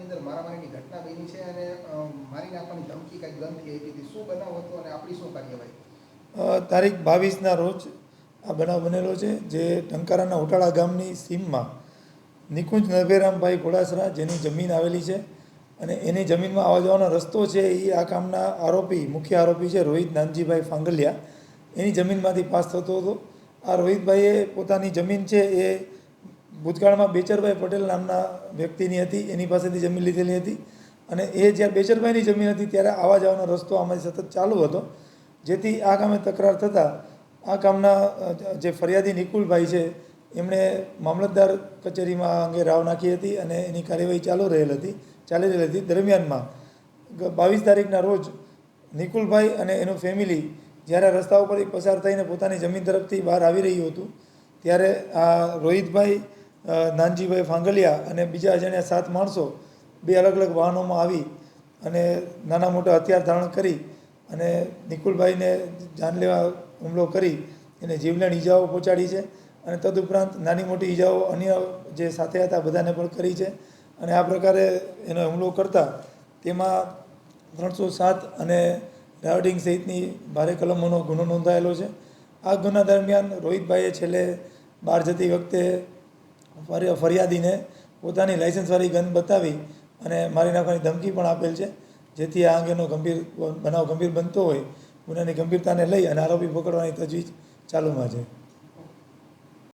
અંદર મારામારીની ઘટના બની છે અને મારી નાખવાની ધમકી કંઈક ગનથી આપી હતી શું બનાવ હતો અને આપણી શું કાર્યવાહી? તારીખ બાવીસના રોજ આ બનાવ બનેલો છે, જે ટંકારાના ઉટાળા ગામની સીમમાં નિકુંજ નભેરામભાઈ ઘોડાસરા જેની જમીન આવેલી છે અને એની જમીનમાં આવવા જવાનો રસ્તો છે એ આ કામના આરોપી, મુખ્ય આરોપી છે રોહિત નાનજીભાઈ ફાંગલિયા. એની જમીનમાંથી પાસ થતો હતો. આ રોહિતભાઈએ પોતાની જમીન છે એ ભૂતકાળમાં બેચરભાઈ પટેલ નામના વ્યક્તિની હતી, એની પાસેથી જમીન લીધેલી હતી અને એ જ્યારે બેચરભાઈની જમીન હતી ત્યારે આવા જવાનો રસ્તો આમાંથી સતત ચાલુ હતો. જેથી આ કામે તકરાર થતાં આ કામના જે ફરિયાદી નિકુલભાઈ છે, એમણે મામલતદાર કચેરીમાં અંગે રાવ નાખી હતી અને એની કાર્યવાહી ચાલુ રહેલ હતી, ચાલી રહેલી હતી. દરમિયાનમાં બાવીસ તારીખના રોજ નિકુલભાઈ અને એનું ફેમિલી જ્યારે રસ્તા ઉપરથી પસાર થઈને પોતાની જમીન તરફથી બહાર આવી રહ્યું હતું, ત્યારે આ રોહિતભાઈ નાનજીભાઈ ફાંગલિયા અને બીજા અજાણ્યા સાત માણસો બે અલગ અલગ વાહનોમાં આવી અને નાના મોટા હથિયાર ધારણ કરી અને નિકુલભાઈને જાનલેવા હુમલો કરી એને જીવલેણ ઈજાઓ પહોંચાડી છે અને તદુપરાંત નાની મોટી ઈજાઓ અન્ય જે સાથે હતા બધાને પણ કરી છે અને આ પ્રકારે એનો હુમલો કરતા તેમાં ત્રણસો સાત અને રાવડિંગ સહિતની ભારે કલમોનો ગુનો નોંધાયેલો છે. આ ગુના દરમિયાન રોહિતભાઈએ છેલ્લે બહાર જતી વખતે ફરિયાદીને પોતાની લાઇસન્સવાળી ગન બતાવી અને મારી નાખવાની ધમકી પણ આપેલ છે. જેથી આ અંગેનો ગંભીર બનાવ ગંભીર બનતો હોય. ગુનાની ગંભીરતાને લઈ અને આરોપી પકડવાની તજવીજ ચાલુમાં છે.